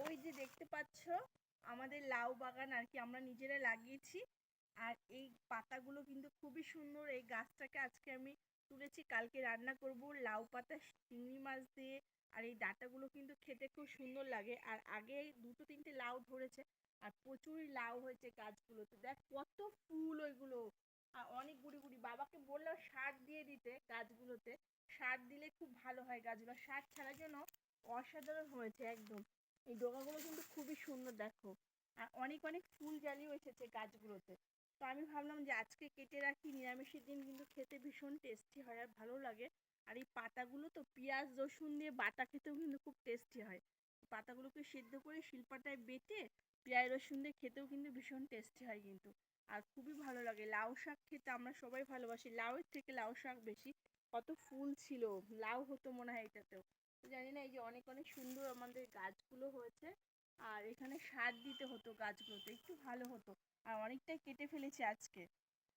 ওই যে দেখতে পাচ্ছ, আমাদের লাউ বাগান আর কি আমরা নিজেরা লাগিয়েছি। আর এই পাতাগুলো কিন্তু খুবই সুন্দর। এই গাছটাকে আজকে আমি তুলেছি, কালকে রান্না করব লাউ পাতা চিংড়ি মাছ দিয়ে। আর এই ডাটাগুলো কিন্তু খেতে খুব সুন্দর লাগে। আর আগে দুটো তিনটে লাউ ধরেছে, আর প্রচুরই লাউ হয়েছে গাছগুলোতে। দেখ, কত ফুল ওইগুলো। আর অনেক গুড়ি গুড়ি। বাবাকে বললাম সার দিয়ে দিতে গাছগুলোতে। সার দিলে খুব ভালো হয় গাছগুলো। সার ছাড়ার জন্য অসাধারণ হয়েছে একদম। এই ডগাগুলো কিন্তু খুবই সুন্দর, দেখো। আর অনেক অনেক ফুল জালিও এসেছে গাছগুলোতে। তো আমি ভাবলাম যে আজকে কেটে রাখি, নিরামিষের দিন কিন্তু খেতে ভীষণ টেস্টি হয় আর ভালো লাগে। আর এই পাতাগুলো তো পেঁয়াজ, রসুন দিয়ে বাটা খেতেও কিন্তু খুব টেস্টি হয়। পাতাগুলোকে সেদ্ধ করে শিলপাটায় বেটে পেঁয়াজ, রসুন দিয়ে খেতেও কিন্তু ভীষণ টেস্টি হয় কিন্তু। আর খুবই ভালো লাগে। লাউ শাক খেতে আমরা সবাই ভালোবাসি। লাউয়ের থেকে লাউ শাক বেশি। কত ফুল ছিল। লাউ হতো মনে হয় এটাতেও। জানি না, এই যে অনেক অনেক সুন্দর আমাদের গাছগুলো হয়েছে। আর এখানে সার দিতে হতো গাছগুলোতে, একটু ভালো হতো। আর অনেকটাই কেটে ফেলেছি আজকে।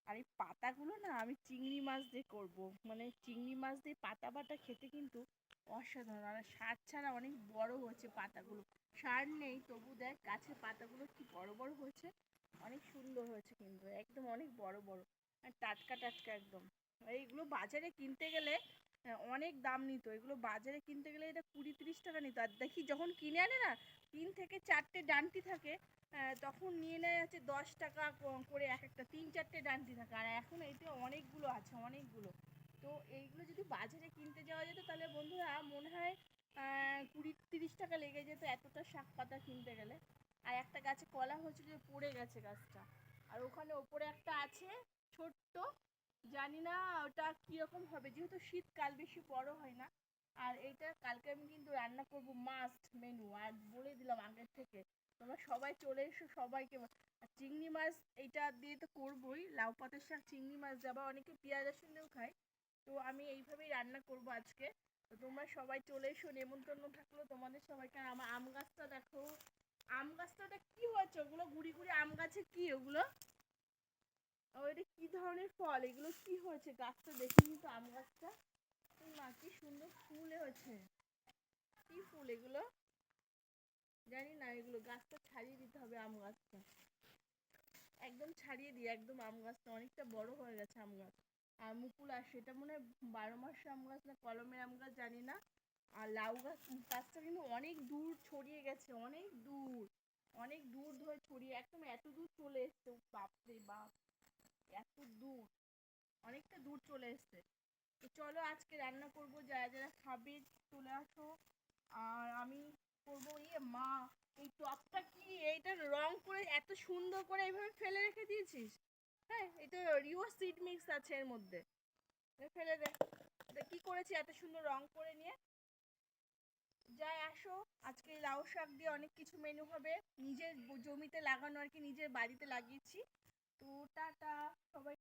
আর এই পাতাগুলো না, আমি চিংড়ি মাছ দিয়ে করব। মানে চিংড়ি মাছ দিয়ে পাতা বাটা খেতে কিন্তু অসাধারণ। আর সার ছাড়া অনেক বড় হয়েছে পাতাগুলো। সার নেই, তবু দেখ গাছের পাতাগুলো কি বড় বড় হয়েছে। অনেক সুন্দর হয়েছে কিন্তু, একদম অনেক বড় বড়। আর টাটকা টাটকা একদম। এইগুলো বাজারে কিনতে গেলে অনেক দাম নিত। এগুলো বাজারে কিনতে গেলে এটা কুড়ি তিরিশ টাকা নিত। আর দেখি যখন কিনে আনে না, তিন থেকে চারটে ডান্টি থাকে তখন নিয়ে নেয় হচ্ছে দশ টাকা করে এক একটা, তিন চারটে ডান্টি থাকে। আর এখন এতে অনেকগুলো আছে, অনেকগুলো। তো এইগুলো যদি বাজারে কিনতে যাওয়া যেত, তাহলে বন্ধুরা মনে হয় কুড়ি তিরিশ টাকা লেগে যেত এতটা শাক পাতা কিনতে গেলে। আর একটা গাছে কলা হয়েছিল যে পড়ে গেছে গাছটা। আর ওখানে ওপরে একটা আছে ছোট্ট জানি না ওটা কীরকম হবে। যেহেতু শীতকাল বেশি বড় হয় না, আর এইটা কালকে আমি কিন্তু রান্না করব মাস্ট মেনু আর বলে দিলাম আগের থেকে। তোমরা সবাই চলে এসো সবাইকে। আর চিংড়ি মাছ এইটা দিয়ে তো করবোই, লাউ পাতার শাক, চিংড়ি মাছ আবার অনেকে পেঁয়াজ রসুন খায়। তো আমি এইভাবেই রান্না করব আজকে। তো তোমরা সবাই চলে এসো, নেমন্তন্ন থাকল তোমাদের সবাইকে। আমার আম গাছটা দেখো, আম গাছটা কি হয়েছে? ওগুলো গুড়ি গুড়ি আম গাছে কি? ওগুলো এটা কি ধরনের ফল? এগুলো কি হয়েছে? গাছটা দেখি কিন্তু আম গাছটা। মা, কি সুন্দর ফুল হয়েছে। কি ফুল এগুলো? জানি না, এগুলো গাছটা ছাড়িয়ে দিতে হবে আম গাছটা। একদম ছাড়িয়ে দিই, একদম আম গাছটা। অনেকটা বড় হয়ে গেছে আম গাছ। আর মুকুল মনে হয় বারো মাস আম গাছ না কলমের আম গাছ, জানি না। আর লাউ গাছ গাছটা কিন্তু অনেক দূর ছড়িয়ে গেছে, অনেক দূর। অনেক দূর ধরে ছড়িয়ে, একদম এত দূর চলে এসছে। বাপরে বাপ। এত দূর, অনেকটা দূর চলে এসছে। চলো আজকে রান্না যারা যারা খাবে চলে আসো। আর আমি ইয়ে মা, এই টপটা কি? এইটা রং করে এত সুন্দর করে এইভাবে ফেলে রেখে দিয়েছিস? হ্যাঁ এটা রিও সিড মিক্স আছে এর মধ্যে। ফেলে দে। কি করেছি এত সুন্দর রং করে নিয়ে? যাই আসো, আজকে লাউ শাক দিয়ে অনেক কিছু মেনু হবে। নিজের জমিতে লাগানো আর কি, নিজের বাড়িতে লাগিয়েছি। তো টাটা সবাই